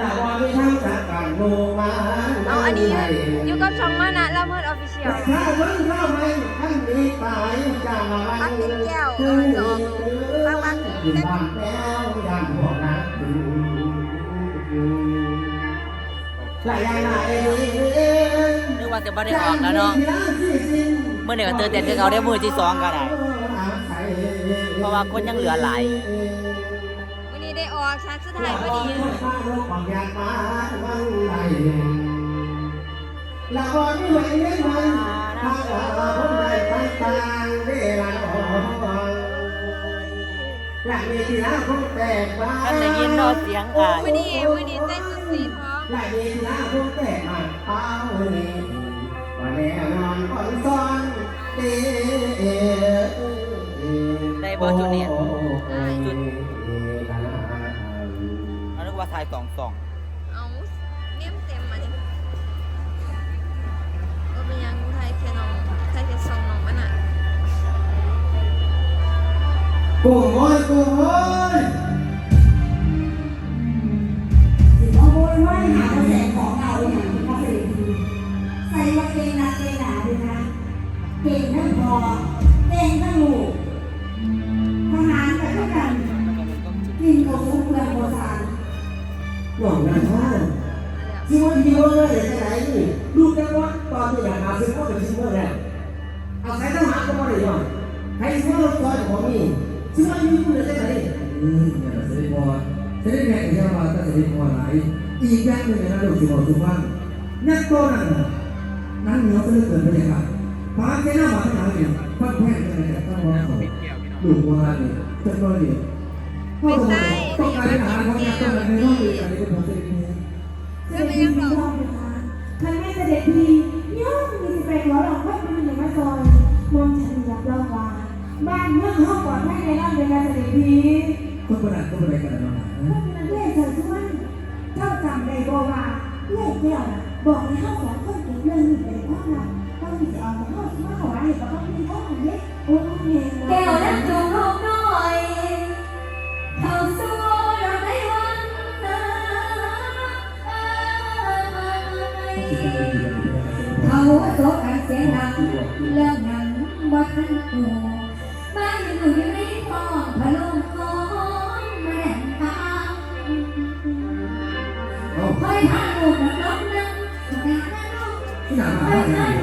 ละว่ามีทั้งจากการโลมาเอาอันนี้อยู่กับช่องมานะละเมิดออฟฟิเชียลถ้าเพิ่งเข้าไปท่านมีตายจางวันปักติดแก้วเอาไว้สองปักปักถึงบ้านแป้วยันพวนั้นหลายอย่างหลายนึกว่าจะไม่ได้ออกแล้วเนาะเมื่อไหร่ก็เตือนเต้นคือเขาได้มือที่สองก็ได้เพราะว่าคนยังเหลือหลายวันนี้ได้ อกชักสุดท้ายพอดีละครไม่ไหวเล่นมันถ้าเราคนใดต่างต่างเวลาออกหลังมีที่แล้วคงแตกบ้าท่านได้ยินเนาะเสียงอ่าวันนี้วันนี้ใส่สุดสีทองหลังมีที่แล้วคงแตกมาเป้าเลยว่าแน่นอนคนซ้อนเด้ได้บ่จุดนี้าเรียกว่าทายสองสองเอาเนียมเต็มมาดิก็เป็นยังไทยแค่น้องไทยแค่ซองน้องมันอะกูโอยกูโอยารก็ไม่ได้ยังใครซิว่าเราคอยของนี่ซิว่าอยู่ที่ไหนจะไหนอืมเอย่าเสด็จพอเสด็จแม่กับยามาก็เสด็จพอหลายอีกอย่างหนึ่งนะลูกสิบอกทุกฟังนักโตนั่นนั่นเหนียวซะเลือกเกินไปเลยครับฟ้าแค่หน้าหวานหนาเนี่ยฟังแพงเลยแต่ต้องมองเขาดูว่าเนี่ยจนน้อยเนี่ยต้องการหาความยากต้องการในห้องอื่นอะไรก็พอเสด็จเนี่ยเสด็จพ่อบนะคะท่านแม่เสด็จพี่ บ้านเมืองห้องปลอดภัยในร่างเดียวกันเสด็จพีคนประหลาดคนประหลาดกันนะเล่เธอทุกวันเจ้าจำได้บ่ว่าเล่แก้วน่ะบอกให้เขาสองคนเก็บเรื่องนี้ไปเพราะว่าต้องมีเอามาเข้าที่มาขอให้กับต้องมีท่องเล็กโอ้เงี้ยแก้วน้ำจงหอมน้อยเขาสู่เราในวันนั้นเขาโซกันเสียงดังเรื่องนั้นบ่ทันกูบ้ ไ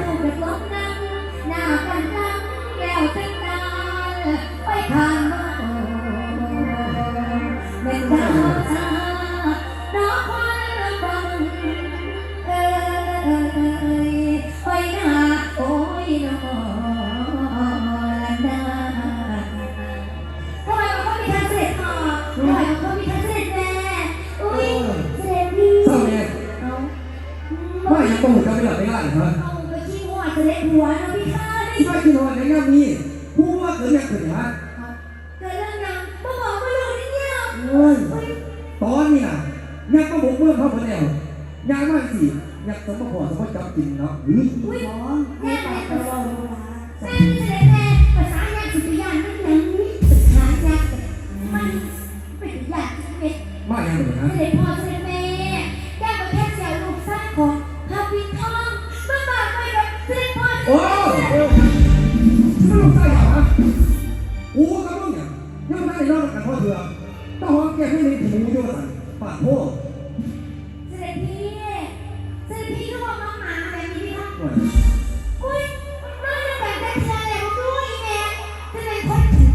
ไม่หลับไม่ได้เหรอเอาไปขี้หัวเสร็จหัวนะพี่ข้าดิที่ว่ากินวันในงานนี้ผู้ว่าเกิดแม่เกิดฮะเกิดเรื่องยังมาบอกว่าอยู่นี่เนี่ยเฮ้ยตอนนี้นะยักษ์ก็บุกเมืองเขาพนแนวยางมากสิยักษ์สมบัติสมบัติจับกินเนาะหรืออุ้ยหมอแม่ปากตลอดเวลาแม่นี่เสร็จแม่ภาษายากสุดยากนั่นแหละภาษายากมันเป็นยากที่เป็นมาอย่างไรนะ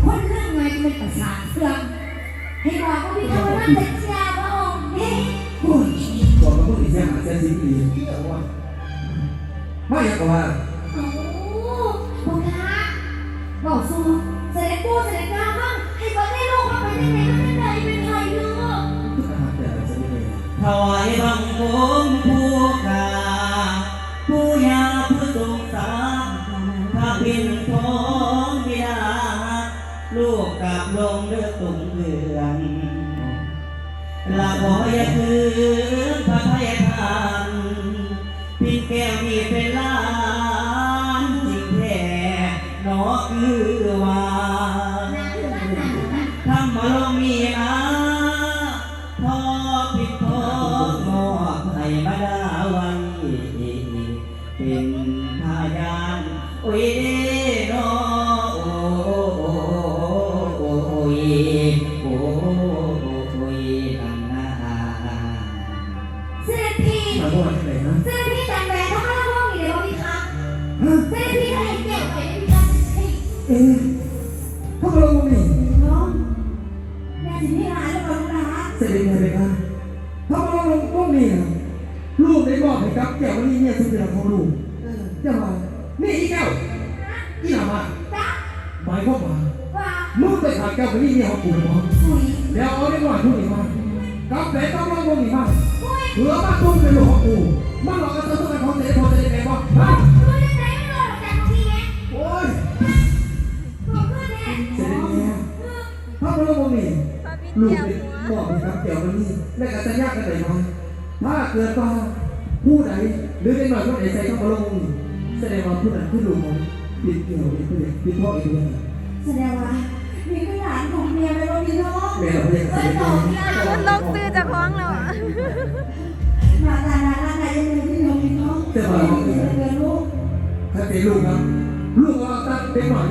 คนถึงคนเรื่องไงเป็นประสาทเสื่อมให้บอกว่าพี่เขาว่าจะเชียร์พระองค์เฮ้โอ้ยบอกมาพูดอีกแค่หาเส้นสิ่งดีไม่อยากกว่าโอ้บอกค่ะบอกสู้เสด็จปู่เสด็จน้าบ้างให้บอกได้ลูกว่าไปได้ไหนก็ได้ไหนเป็นใครลูกถวายบังคม ลงเลือกตุ่มเรือนลาบอยคือพระพยทานพิดแก้วมีเป็นลานจริงแท้นอคือว่าทำมาลงมีอาพอผิดพองอกให้มาดาวันเป็นพยานโอ้ยเด้ เรานี่น้องแม่สิไม่หายแล้วก่อนนะคะเสด็จเลไปบ้างพระบรมก็มีลูกได้บอกให้ครับแก้ววันนี้เนี่ยสุดยอดของลูกเจ้ามานี่อีแก้วอีหนามาหมายความว่าลูกไปถามแก้ววันนี้เนี่ยเขาปู่หมอแล้วเอาได้วานทุกอย่างมากับแต่ต้องรอวกนี้มาเหลือมาตุ้มเป็นหลวงของปู่มาหลอก วันนี้และกัสัญญากันไหนมาถ้าเกิดว่าผู้ใดหรือเป็นหน่อยผู้ใดใส่เข้ามาลงแสดงว่าผู้นั้นคือลูกของปิดเกี่ยวอีกผู้ใดปิดพ่ออีกผู้ใดแสดงว่านี่คือหลานของเมียไปโรงเรียนน้องแม่เราเรียกเอ้เสยด็จบแม่อกที่หลานมันลกซื้อจะคล้องแล้วอะมาตาหลานอะไรยังไงที่โรงเรียนน้องเรียนลูกถ้าเป็นลูกครับลูกเราตั้งเป็นหน่อย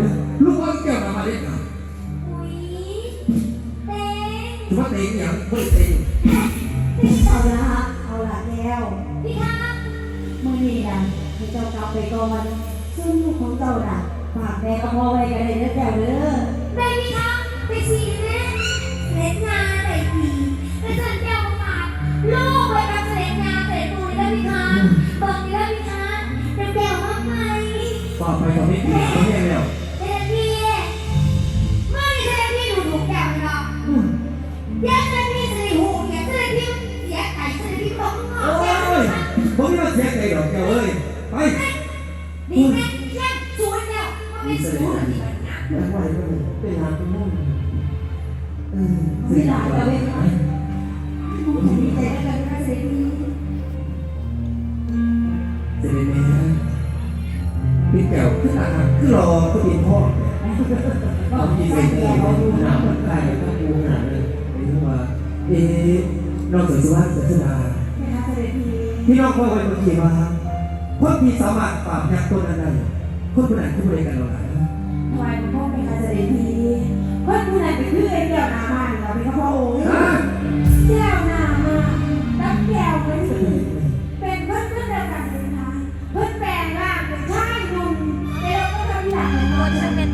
ต่อไปกับพี่ตีเขาแย่แล้วเจ้าพี่ไม่ใช่พี่ดูถูกแก้วเลยหรอกเดี๋ยวเจ้าพี่จะได้หูเดี๋ยเจ้าพี่เสียใจเจ้าพี่บอกงอโอ้แก้ยผมไม่มาเสียใจหรอกแกเอ้ยไปดีไหมเยี่สวยแล้วไม่สวยดีมันนะไม่ไหวไม่ไหวเป็นงานเป็นมุ่งเออไม่หลายก็ไม่หลายดีใจแล้วกันนะเสรี หารขึ้นรอก็บินพ่อเอาพี่เสด็จแม่เขาหนามันใกล้ก็กูหนาเลยไอ้ที่ว่าเอ๊ะนอกจากสุวรรณศาสนานะคะเสรีพี่น้องพ่อไปเมื่อกี้ว่าคนที่สามารถปราบยักษ์ตัวนั้นได้คนคนนั้นคือผู้ใดกันเราหลายนะทำไมคุณพ่อเป็นคาเสรีเพื่อนผู้นั้นเป็นเพื่อนเดียวนามาเราเป็นพ่อโอ้ยฮะเดียวนาำห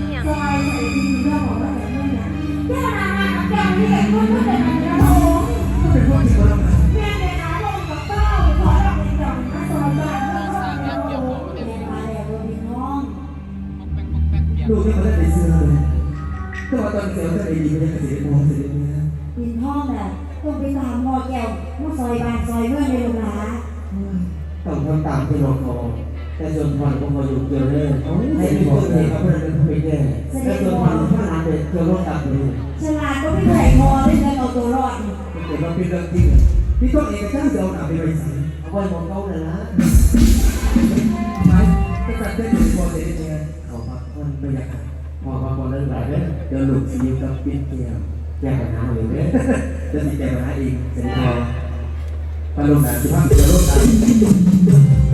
เกี่ยวเลยให้มีคนเห็นเขาเพื่อนเป็นผู้เป็นแก่แต่ส่วนผ่อนถ้าร้านเด็กเกี่ยวรถตัดเลยฉลาดก็ไม่ไหลพอได้เงินเอาตัวรอดมันเกิดมาเป็นเรื่องจริงพี่ต้องเอกชาติจะเอาหนาไปไว้ใส่เอาไว้มองเขาเลยนะไหมก็จัดได้ถึงพอเสด็จเนี่ยเขาพักมันบรรยากาศพอพอพอเรื่องหลายเรื่องเดี๋ยวลูกสิอยู่กับปิ๊กเกียวแก้ปัญหาเลยเนี่ยจะติดใจปัญหาเองเสร็จพอปลงหนาสิพักจะลดกันมา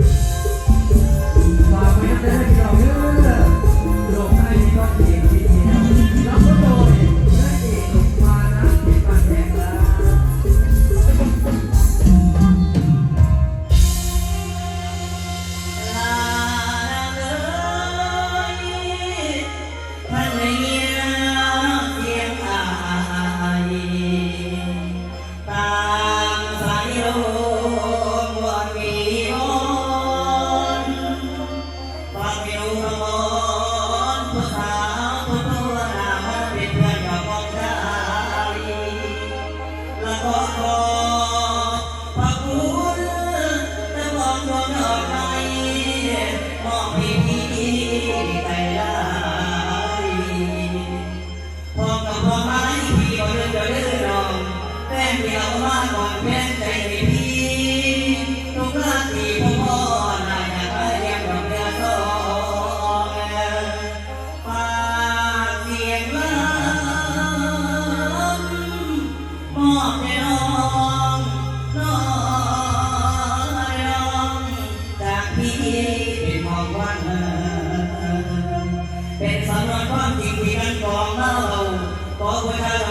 ให้น้องน้อยน้องจากพี่เป็นมองวันเป็นสำนวนความจริงที่กันกองเล่าขอประทานใจเ